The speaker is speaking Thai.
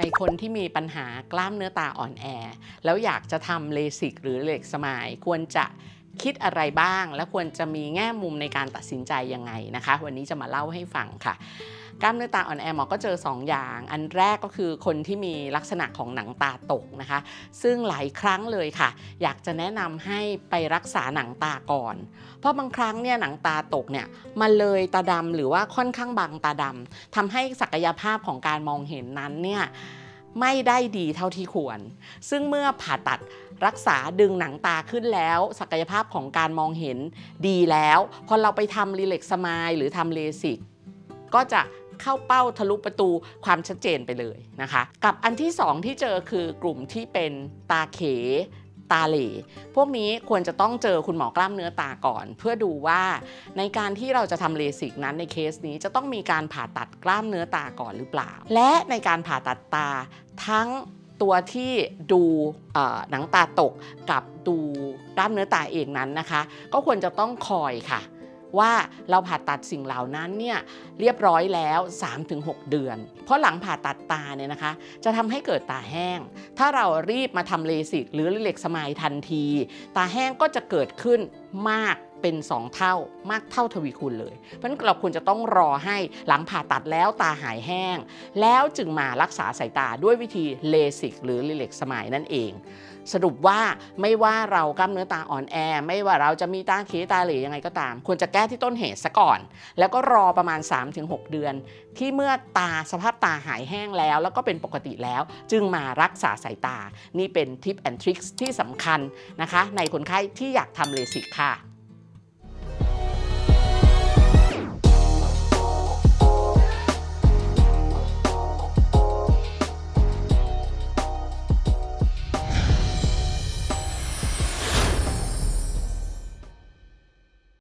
ในคนที่มีปัญหากล้ามเนื้อตาอ่อนแอ แล้วอยากจะทำเลสิกหรือเหล็กสมายควรจะ คิดอะไรบ้าง และควรจะมีแง่มุมในการตัดสินใจยังไงนะคะ วันนี้จะมาเล่าให้ฟังค่ะกล้ามเนื้อตาอ่อนแอหมอก็เจอ 2 อย่าง อันแรกก็คือคนที่มีลักษณะของหนังตาตกนะคะ ซึ่งหลายครั้งเลยค่ะ อยากจะแนะนำให้ไปรักษาหนังตาก่อน เพราะบางครั้งเนี่ยหนังตาตกเนี่ยมันเลยตาดำหรือว่าค่อนข้างบางตาดำทำให้ศักยภาพของการมองเห็นนั้นเนี่ย ไม่ได้ดีเท่าที่ควร ซึ่งเมื่อผ่าตัดรักษาดึงหนังตาขึ้นแล้ว ศักยภาพของการมองเห็นดีแล้ว พอเราไปทำรีเล็กสมายหรือทำเลสิกก็จะเข้าเป้าทะลุประตูความชัดเจนไปเลยนะคะ กับอันที่ 2 ที่เจอคือกลุ่มที่เป็นตาเข ตาเหลพวกนี้ควรจะต้องเจอคุณหมอกล้ามเนื้อตาก่อน เพื่อดูว่าในการที่เราจะทำเลสิกนั้นในเคสนี้จะต้องมีการผ่าตัดกล้ามเนื้อตาก่อนหรือเปล่า และในการผ่าตัดตาทั้งตัวที่ดูหนังตาตกกับดูกล้ามเนื้อตาเองนั้นนะคะ ก็ควรจะต้องคอยค่ะ ว่าเราผ่าตัดสิ่งเหล่านั้นเนี่ยเรียบร้อยแล้ว 3-6 เดือน เพราะหลังผ่าตัดตาเนี่ยนะคะ จะทำให้เกิดตาแห้ง ถ้าเรารีบมาทำเลสิกหรือลิเล็กสมายทันที ตาแห้งก็จะเกิดขึ้นมาก เป็น 2 เท่ามากเท่าทวีคูณเลย เพราะฉะนั้นเราควรจะต้องรอให้หลังผ่าตัดแล้วตาหายแห้ง แล้วจึงมารักษาสายตาด้วยวิธีเลสิกหรือลิเล็กสมายนั่นเอง สรุปว่าไม่ว่าเรากล้ามเนื้อตาอ่อนแอ ไม่ว่าเราจะมีตาเขตาเหลยังไงก็ตาม ควรจะแก้ที่ต้นเหตุซะก่อน แล้วก็รอประมาณ 3-6 เดือน ที่เมื่อตาสภาพตาหายแห้งแล้ว แล้วก็เป็นปกติแล้ว จึงมารักษาสายตา นี่เป็นทิปแอนทริคที่สำคัญนะคะ ในคนไข้ที่อยากทำเลสิกค่ะ